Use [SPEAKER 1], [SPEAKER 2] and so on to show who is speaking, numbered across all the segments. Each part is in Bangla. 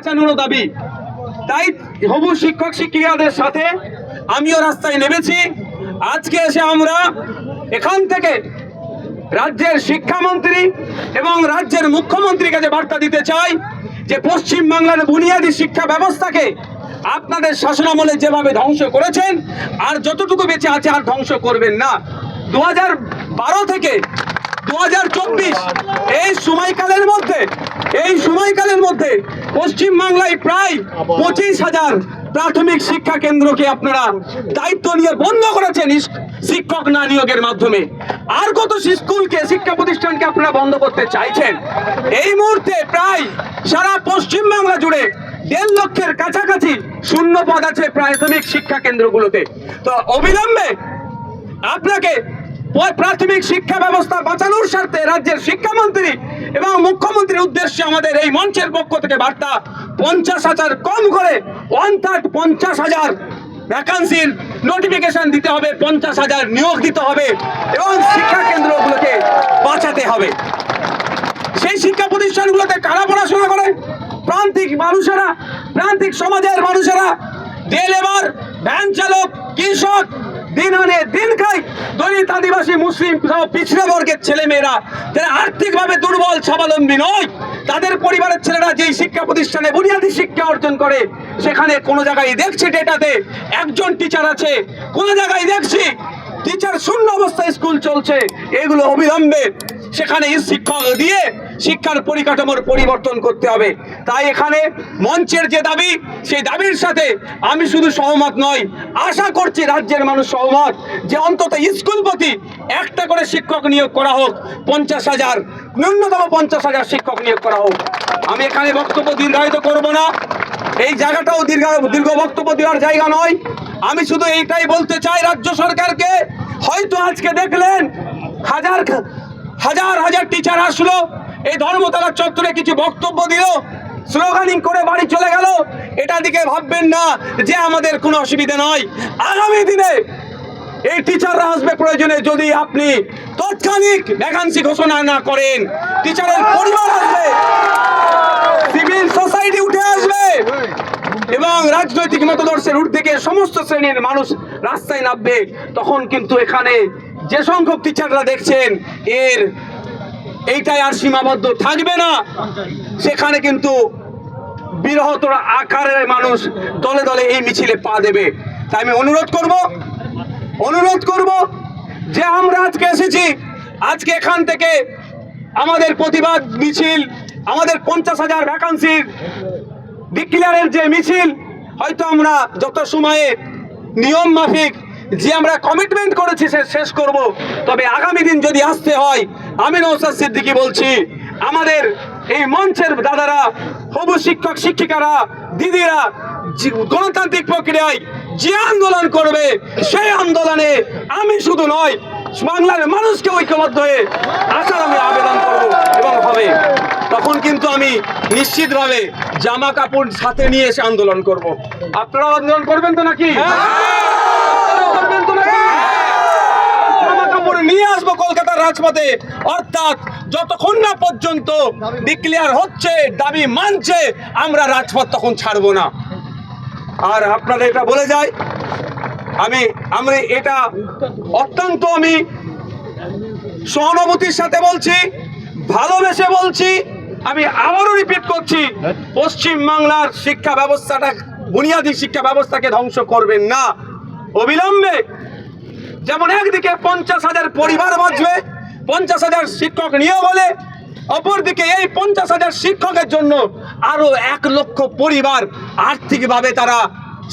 [SPEAKER 1] বাঁচানোর দাবি। তাই হবু শিক্ষক শিক্ষিকাদের সাথে আমিও রাস্তায় নেমেছি। আজকে এসে আমরা এখান থেকে রাজ্যের শিক্ষামন্ত্রী এবং রাজ্যের মুখ্যমন্ত্রীর কাছে বার্তা দিতে চাই যে পশ্চিম বাংলার বুনিয়াদী শিক্ষা ব্যবস্থাকে আপনাদের শাসনামলে যেভাবে ধ্বংস করেছেন, আর যতটুকু বেঁচে আছে আর ধ্বংস করবেন না। দু থেকে দু হাজার চব্বিশ এই সময়কালের মধ্যে এই সময়কালের মধ্যে পশ্চিম বাংলায় প্রায় পঁচিশ হাজার প্রাথমিক শিক্ষা কেন্দ্রকে আপনারা দায়িত্ব নিয়ে বন্ধ করেছেন শিক্ষক না নিয়োগের মাধ্যমে। আর কত স্কুলকে, শিক্ষা প্রতিষ্ঠানকে আপনারা বন্ধ করতে চাইছেন? এই মুহূর্তে প্রায় সারা পশ্চিম বাংলা জুড়ে দেড় লক্ষের কাছাকাছি শূন্য পদ আছে প্রাথমিক শিক্ষা কেন্দ্রগুলোতে। তো অবিলম্বে আপনাকে প্রাথমিক শিক্ষা ব্যবস্থা বাঁচানোর স্বার্থে রাজ্যের শিক্ষামন্ত্রী এবং মুখ্যমন্ত্রীর উদ্দেশ্যে আমাদের এই মঞ্চের পক্ষ থেকে বার্তা, পঞ্চাশ হাজার কম করে ওয়ান থার্ড পঞ্চাশ হাজার ভ্যাকান্সির নোটিফিকেশন দিতে হবে, পঞ্চাশ হাজার নিয়োগ দিতে হবে এবং শিক্ষা কেন্দ্রগুলোকে বাঁচাতে হবে। সেই শিক্ষা প্রতিষ্ঠানগুলোতে কারা পড়াশোনা করে? প্রান্তিক মানুষেরা, প্রান্তিক সমাজের মানুষেরা ডে লেবার ভ্যান চালক, কৃষক দিন আনে, দিন খায় দলিত আদিবাসী, মুসলিম সহ পিছড়ে বর্গের ছেলেমেয়েরা যারা আর্থিকভাবে দুর্বল, স্বাবলম্বী নয়, তাদের পরিবারের ছেলেরা যেই শিক্ষা প্রতিষ্ঠানে বুনিয়াদী শিক্ষা অর্জন করে, সেখানে কোনো জায়গায় দেখছি ডেটাতে একজন টিচার আছে, কোনো জায়গায় দেখছি টিচার শূন্য অবস্থায় স্কুল চলছে, এগুলো অবিলম্বে সেখানে শিক্ষক দিয়ে শিক্ষার পরিকাঠামোর পরিবর্তন করতে হবে। তাই এখানে মঞ্চের যে দাবি, সেই দাবির সাথে আমি শুধু সহমত নয় আশা করছি রাজ্যের মানুষ সহমত যে অন্তত স্কুল প্রতি একটা করে শিক্ষক নিয়োগ করা হোক, পঞ্চাশ হাজার, ন্যূনতম পঞ্চাশ হাজার শিক্ষক নিয়োগ করা হোক। আমি এখানে বক্তব্য দীর্ঘায়িত করব না। এই জায়গাটাও দীর্ঘ দীর্ঘ বক্তব্য দেওয়ার জায়গা নয়। আমি শুধু এইটাই বলতে চাই রাজ্য সরকারকে, হয়তো আজকে দেখলেন হাজার হাজার হাজার টিচার আসলো। এই ধর্মতলা চত্বরে কিছু বক্তব্য দিল স্লোগানিং করে বাড়ি চলে গেল। এটা দিকে ভাববেন না যে আমাদের কোনো অসুবিধা নয়। আগামী দিনে এই টিচাররা আসবে প্রয়োজনে যদি আপনি তৎক্ষণিক ভ্যাকান্সি ঘোষণা না করেন টিচারের পরিবার আসবে সিভিল সোসাইটি উঠে আসবে, এবং রাজনৈতিক মতদর্শের থেকে সমস্ত শ্রেণির মানুষ রাস্তায় নামবে, তখন কিন্তু এখানে যে সংখ্যক টিচাররা দেখছেন, এর এইটাই আর সীমাবদ্ধ থাকবে না। সেখানে কিন্তু বৃহত্তর আকারের মানুষ দলে দলে এই মিছিলে পা দেবে। তাই আমি অনুরোধ করব অনুরোধ করব যে আমরা আজকে এসেছি, আজকে এখান থেকে আমাদের প্রতিবাদ মিছিল, আমাদের পঞ্চাশ হাজার ভ্যাকান্সির ডিক্লিয়ারের যে মিছিল, হয়তো আমরা যত সময়ে নিয়ম মাফিক যে আমরা কমিটমেন্ট করেছি সে শেষ করব। তবে আগামী দিন যদি আসতে হয় আমি নৌসাদ সিদ্দিকি বলছি, আমাদের এই মঞ্চের দাদারা, হবু শিক্ষক শিক্ষিকারা, দিদিরা গণতান্ত্রিক প্রক্রিয়ায় যে আন্দোলন করবে, সেই আন্দোলনে আমি শুধু নয় বাংলার মানুষকে ঐক্যবদ্ধ হয়ে আসার আমি আবেদন করব এবং হবে। তখন কিন্তু আমি নিশ্চিতভাবে জামা কাপড় সাথে নিয়ে এসে আন্দোলন করব। আপনারাও আন্দোলন করবেন তো নাকি আপনারাও করবেন তো নাকি নিয়ে আসব কলকাতার রাজপথে। অর্থাৎ যতক্ষণ না পর্যন্ত ডিক্লেয়ার হচ্ছে, দাবি মানছে, আমরা রাজপথ তখন ছাড়বো না। আর আপনারা এটা বলে যায়, আমি আমি এটা অত্যন্ত আমি সহানুভূতির সাথে বলছি, ভালোবেসে বলছি, আমি আবারও রিপিট করছি পশ্চিম বাংলার শিক্ষা ব্যবস্থাটা, বুনিয়াদী শিক্ষা ব্যবস্থাকে ধ্বংস করবেন না। অবিলম্বে, যেমন একদিকে পঞ্চাশ পরিবার বাঁচবে পঞ্চাশ হাজার শিক্ষক নিয়োগ হলে অপরদিকে এই পঞ্চাশ হাজার শিক্ষকের জন্য আরও এক লক্ষ পরিবার আর্থিকভাবে তারা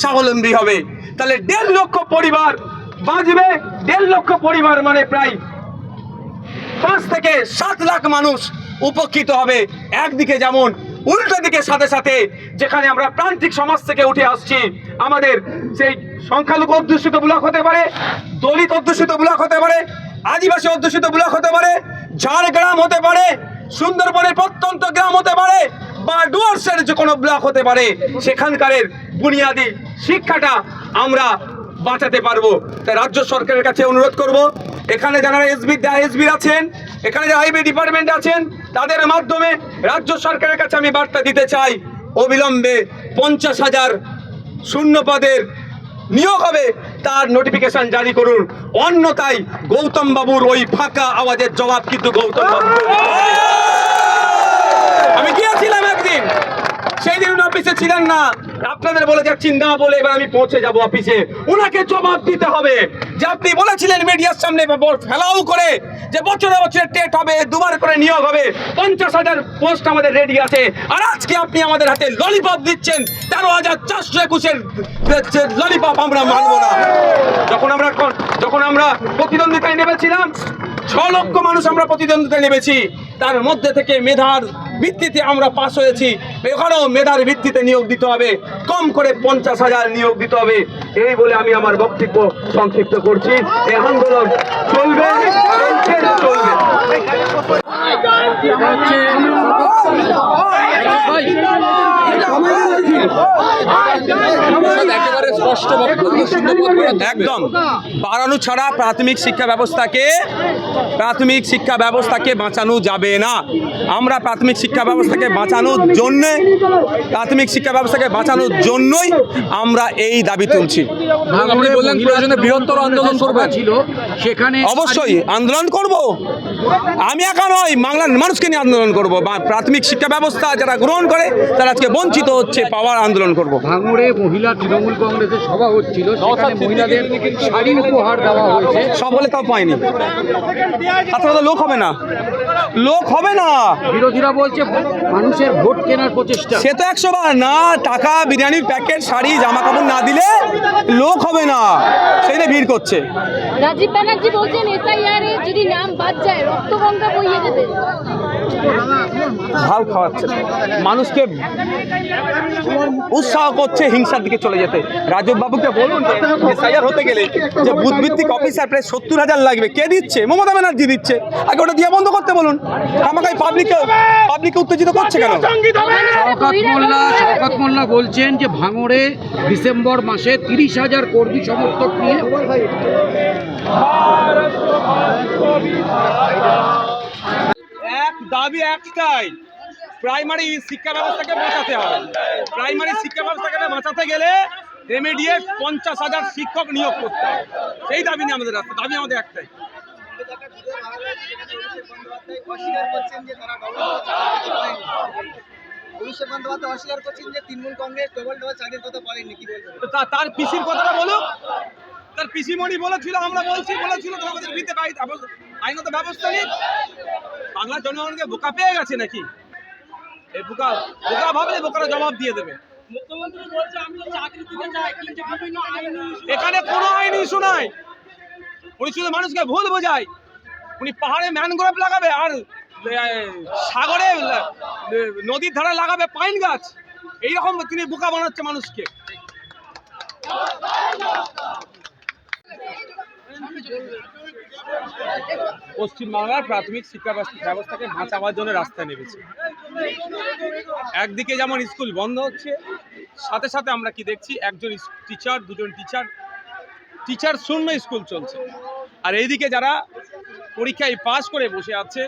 [SPEAKER 1] স্বাবলম্বী হবে। তাহলে দেড় লক্ষ পরিবার বাঁচবে, দেড় লক্ষ পরিবার মানে প্রায় পাঁচ থেকে সাত লাখ মানুষ উপকৃত হবে। একদিকে যেমন, উল্টো দিকে সাথে সাথে যেখানে আমরা প্রান্তিক সমাজ থেকে উঠে আসছি, আমাদের সেই সংখ্যালঘু অধ্যুষিত ব্লক হতে পারে, দলিত অধ্যুষিত ব্লক হতে পারে আদিবাসী অধ্যুষিত ব্লক হতে পারে ঝাড়গ্রাম হতে পারে, সুন্দরবনের প্রত্যন্ত গ্রাম হতে পারে, বা ডুয়ার্সের যে কোনো ব্লক হতে পারে, সেখানকারের বুনিয়াদী শিক্ষাটা আমরা বাঁচাতে পারব। তাই রাজ্য সরকারের কাছে অনুরোধ করব, এখানে যারা এসবি এসবি আছেন, এখানে যারা আইবি ডিপার্টমেন্ট আছেন, তাদের মাধ্যমে রাজ্য সরকারের কাছে আমি বার্তা দিতে চাই, অবিলম্বে পঞ্চাশ হাজার শূন্য পদের নিয়োগ হবে, তার নোটিফিকেশন জারি করুন। অন্যতায় গৌতম বাবুর ওই ফাঁকা আওয়াজের জবাব কিন্তু গৌতম বাবু আমি গিয়েছিলাম একদিন। সেই দিন অফিসে ছিলেন না। আপনাদের বলে যাচ্ছি, না বলে এবার আমি পৌঁছে যাব অফিসে ওনাকে জবাব দিতে হবে। যে আপনি বলেছিলেন মিডিয়ার সামনে ফেলাও করে, যে বছরে বছরে টেট হবে, দুবার করে নিয়োগ হবে, পঞ্চাশ হাজার পোস্ট আমাদের রেডি আছে। আর আজকে আপনি আমাদের হাতে ললিপপ দিচ্ছেন, তেরো হাজার চারশো একুশের ললিপপ আমরা মানবো না। যখন আমরা যখন আমরা প্রতিদ্বন্দ্বিতায় নেমেছিলাম, ছ লক্ষ মানুষ আমরা প্রতিদ্বন্দ্বিতায় নেমেছি, তার মধ্যে থেকে মেধার ভিত্তিতে আমরা পাস হয়েছি। এখানেও মেধার ভিত্তিতে নিয়োগ দিতে হবে। কম করে পঞ্চাশ হাজার নিয়োগ দিতে হবে। এই বলে আমি আমার বক্তব্য সংক্ষিপ্ত করছি। এই আন্দোলন চলবে চলবে।
[SPEAKER 2] একেবারে স্পষ্ট বক্তব্য
[SPEAKER 1] একদম। বাড়ানো ছাড়া প্রাথমিক শিক্ষা ব্যবস্থাকে প্রাথমিক শিক্ষা ব্যবস্থাকে বাঁচানো যাবে না। আমরা প্রাথমিক শিক্ষা ব্যবস্থাকে বাঁচানোর জন্যে প্রাথমিক শিক্ষা ব্যবস্থাকে বাঁচানোর জন্যই আমরা এই দাবি তুলছি।
[SPEAKER 2] আপনি বললেন প্রয়োজনে বৃহত্তর আন্দোলন করবে ছিল সেখানে
[SPEAKER 1] অবশ্যই আন্দোলন করব? আমি একা নয় বাংলার মানুষকে নিয়ে আন্দোলন করব। বা প্রাথমিক শিক্ষা ব্যবস্থা যারা গ্রহণ করে তারা আজকে বঞ্চিত হচ্ছে পাওয়ার আন্দোলন করব।
[SPEAKER 2] ভাঙড়ে মহিলা তৃণমূল কংগ্রেসের সভা হচ্ছিল সেখানে মহিলাদের শাড়ি উপহার দেওয়া হয়েছে।
[SPEAKER 1] সব বলে তাও পাইনি তাছাড়া তো লোক হবে না। লোক হবে না।
[SPEAKER 2] বিরোধীরা বলছে মানুষের ভোট কেনার প্রচেষ্টা।
[SPEAKER 1] সে তো একশো বার না টাকা বিরিয়ানির প্যাকেট শাড়ি জামা কাপড় না দিলে লোক হবে না। সেইটা ভিড় করছে।
[SPEAKER 3] রাজীব ব্যানার্জি বলছেন এসআইআর যদি নাম বাদ যায় রক্তগঙ্গা বইয়ে
[SPEAKER 1] ভাব খাওয়াচ্ছে। মানুষকে উৎসাহ করছে হিংসার দিকে চলে যেতে। রাজীব বাবুকে বলুন এসআইআর হতে গেলে যে বুথভিত্তিক অফিসার প্রায় সত্তর হাজার লাগবে। কে দিচ্ছে? মমতা ব্যানার্জি দিচ্ছে। আগে ওটা দিয়ে বন্ধ করতে বলুন। আমাকে পাবলিককে পাবলিককে উত্তেজিত করছে কেন?
[SPEAKER 2] শওকত মোল্লা শওকত মোল্লা বলছেন যে ভাঙড়ে ডিসেম্বর মাসে তিরিশ হাজার কর্মী সমর্থক নিয়ে
[SPEAKER 1] এক দাবি একটাই প্রাইমারি শিক্ষা ব্যবস্থাকে বাঁচাতে হবে। প্রাইমারি শিক্ষা ব্যবস্থাকে বাঁচাতে গেলে রেমিডিয়েট পঞ্চাশ হাজার শিক্ষক নিয়োগ করতে হবে। সেই দাবি নিয়ে আমাদের রাস্তা দাবি আমাদের একটাই। তার পিসির কথাটা বলুক। তার পিসিমণি বলেছিল আমরা বলছি বলেছিল তো আমাদের বিরুদ্ধে আইন- আইনত ব্যবস্থা নিন। বাংলার জনগণকে বোকা পেয়ে গেছে নাকি? এই বোকা বোকা ভাবলে বোকারা জবাব দিয়ে দেবে। এখানে কোনো আইন ইস্যু নাই। উনি শুধু মানুষকে ভুল বোঝায়। উনি পাহাড়ে ম্যানগ্রোভ লাগাবে আর সাগরে নদীর ধারে লাগাবে পাইন গাছ। এইরকম তিনি বোকা বানাচ্ছে মানুষকে। পশ্চিমবাংলার প্রাথমিক শিক্ষা ব্যবস্থা- ব্যবস্থাকে বাঁচাবার জন্য রাস্তায় নেমেছে। একদিকে যেমন স্কুল বন্ধ হচ্ছে, সাথে সাথে আমরা কি দেখছি, একজন টিচার দুজন টিচার টিচার শূন্য স্কুল চলছে। আর এইদিকে যারা পরীক্ষায় পাস করে বসে আছে,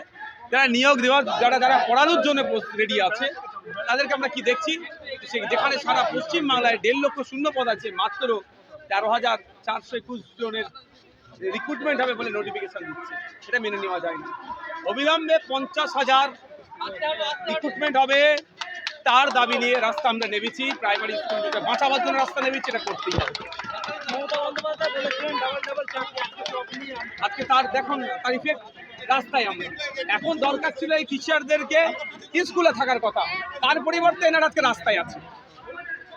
[SPEAKER 1] যারা নিয়োগ দেওয়ার যারা যারা পড়ানোর জন্য রেডি আছে, তাদেরকে আমরা কি দেখছি যেখানে সারা পশ্চিম বাংলায় দেড় লক্ষ শূন্য পদ আছে, মাত্র তেরো হাজার চারশো একুশ জনের রিক্রুটমেন্ট হবে বলে নোটিফিকেশন দিচ্ছে। সেটা মেনে নেওয়া যায় না অবিলম্বে পঞ্চাশ হাজার রিক্রুটমেন্ট হবে তার দাবি নিয়ে রাস্তা আমরা নেমেছি। প্রাইমারি স্কুলকে বাঁচাবার জন্য রাস্তা নেমেছি, এটা করতেই হবে। আজকে তার দেখুন, তার ইফেক্ট রাস্তায় আমরা। এখন দরকার ছিল এই টিচারদেরকে স্কুলে থাকার কথা? তার পরিবর্তে এনার আজকে রাস্তায় আছে।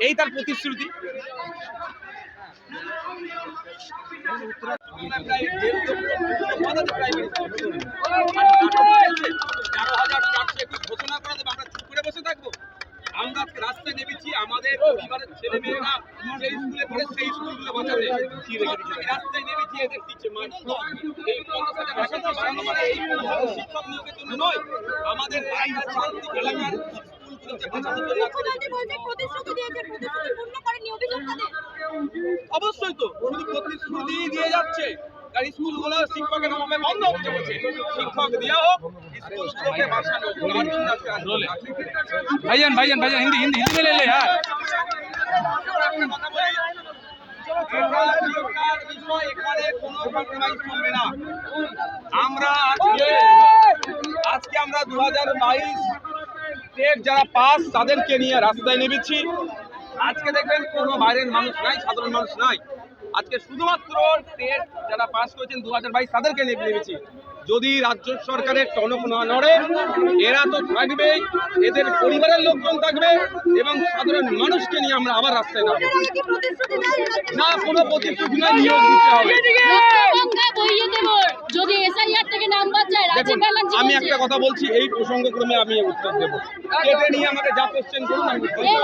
[SPEAKER 1] এই তার প্রতিশ্রুতি। করে বসে থাকব আমরা রাস্তায় নেমেছি আমাদের পরিবারের ছেলে মেয়েরা যে পড়ে সেই স্কুলগুলো আমি রাস্তায় নেমেছি এদের মান এই পঞ্চাশ হাজার নয় আমাদের এলাকার স্কুলগুলোকে বাঁচানোর জন্য অবশ্যই তো। শুধু প্রতিশ্রুতি দিয়ে যাচ্ছে। আর শিক্ষকের বন্ধ বলছে শিক্ষক হোক
[SPEAKER 2] ভাইজান ভাইজান ভাইজান হিন্দি হিন্দি হিন্দি
[SPEAKER 1] লে হ্যাঁ। আমরা আজকে আজকে আমরা দু হাজার বাইশ যারা পাস তাদেরকে নিয়ে রাস্তায় নেমেছি। আজকে দেখবেন কোনো বাইরের মানুষ নাই, সাধারণ মানুষ নাই। আজকে শুধুমাত্র টেট যারা পাস করেছেন, দু হাজার বাইশ তাদেরকে নিয়ে নেমেছি। যদি রাজ্য সরকারের টনক না নড়ে এরা তো থাকবেই এদের পরিবারের লোকজন থাকবে এবং সাধারণ মানুষকে নিয়ে আমরা আবার রাস্তায় নামবো না কোনো প্রতিশ্রুতি না নিয়োগ দিতে হবে
[SPEAKER 3] যদি এসআইআর থেকে রাজীব ব্যানার্জি
[SPEAKER 1] আমি একটা কথা বলছি এই প্রসঙ্গক্রমে আমি উত্তর দেবো কেটে নিয়ে আমাকে যা কোশ্চেন করুন আমি উত্তর দেবো।